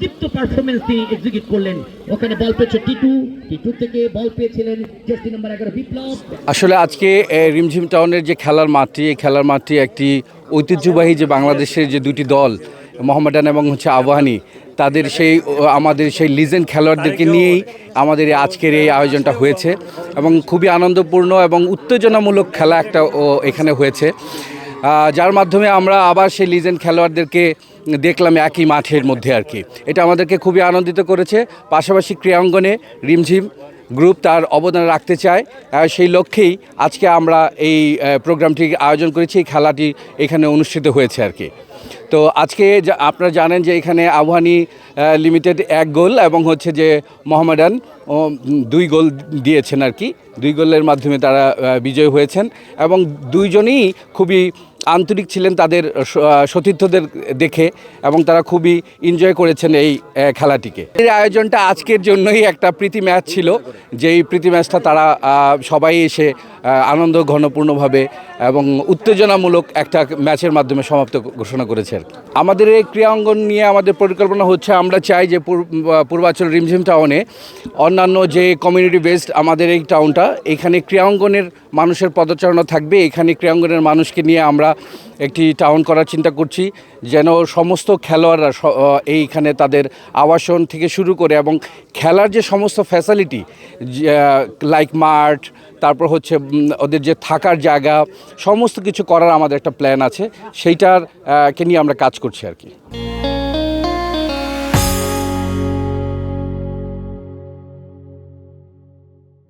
দীপ্ত performance তিনি execute করলেন। ওখানে বল পেয়েছে টিটু। টিটু থেকে বল পেয়েছিলেন জার্সি নাম্বার এগারো, বিপ্লব। আসলে আজকে রিমঝিম টাউনের যে খেলার মাঠটি, এই খেলার মাঠটি একটি ঐতিহ্যবাহী যে বাংলাদেশের যে দুটি দল মোহামেডান এবং হচ্ছে আবাহানি, তাদের সেই আমাদের সেই লিজেন্ড খেলোয়াড়দেরকে নিয়েই আমাদের এই আজকের এই আয়োজনটা হয়েছে এবং খুবই আনন্দপূর্ণ এবং উত্তেজনামূলক খেলা একটা এখানে হয়েছে। যার মাধ্যমে আমরা আবার সেই লিজেন্ড খেলোয়াড়দেরকে দেখলাম একই মাঠের মধ্যে আর কি। এটা আমাদেরকে খুবই আনন্দিত করেছে। পাশাপাশি ক্রীড়াঙ্গনে রিমঝিম গ্রুপ তার অবদান রাখতে চায়। সেই লক্ষ্যেই আজকে আমরা এই প্রোগ্রামটি আয়োজন করেছি। এই খেলাটি এখানে অনুষ্ঠিত হয়েছে আর কি। তো আজকে আপনারা জানেন যে এখানে আবহানি লিমিটেড এক গোল এবং হচ্ছে যে মোহামেডান দুই গোল দিয়েছেন আর কি। দুই গোলের মাধ্যমে তারা বিজয়ী হয়েছেন এবং দুইজনই খুবই আন্তরিক ছিলেন তাদের সতীর্থদের দেখে এবং তারা খুবই এনজয় করেছেন এই খেলাটিকে। এই আয়োজনটা আজকের জন্যই একটা প্রীতি ম্যাচ ছিল যেই প্রীতি ম্যাচটা তারা সবাই এসে আনন্দ ঘনপূর্ণভাবে এবং উত্তেজনামূলক একটা ম্যাচের মাধ্যমে সমাপ্ত ঘোষণা করেছে আমাদের এই ক্রীড়াঙ্গন নিয়ে আমাদের পরিকল্পনা হচ্ছে আমরা চাই যে পূর- আহ, পূর্বাঞ্চল রিমঝিম টাউনে অন্যান্য যে কমিউনিটি বেসড আমাদের এই টাউনটা এখানে ক্রীড়াঙ্গনের মানুষের পদচারণা থাকবে এখানে ক্রীড়াঙ্গনের মানুষকে নিয়ে আমরা একটি টাউন করার চিন্তা করছি, যেন সমস্ত খেলোয়াড়রা এইখানে তাদের আবাসন থেকে শুরু করে এবং খেলার যে সমস্ত ফ্যাসিলিটি লাইক মাঠ, তারপর হচ্ছে ওদের যে থাকার জায়গা, সমস্ত কিছু করার আমাদের একটা প্ল্যান আছে, সেইটার কে নিয়ে আমরা কাজ করছি আর কি।